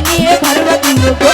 নিয়ে ভারবা দিও গো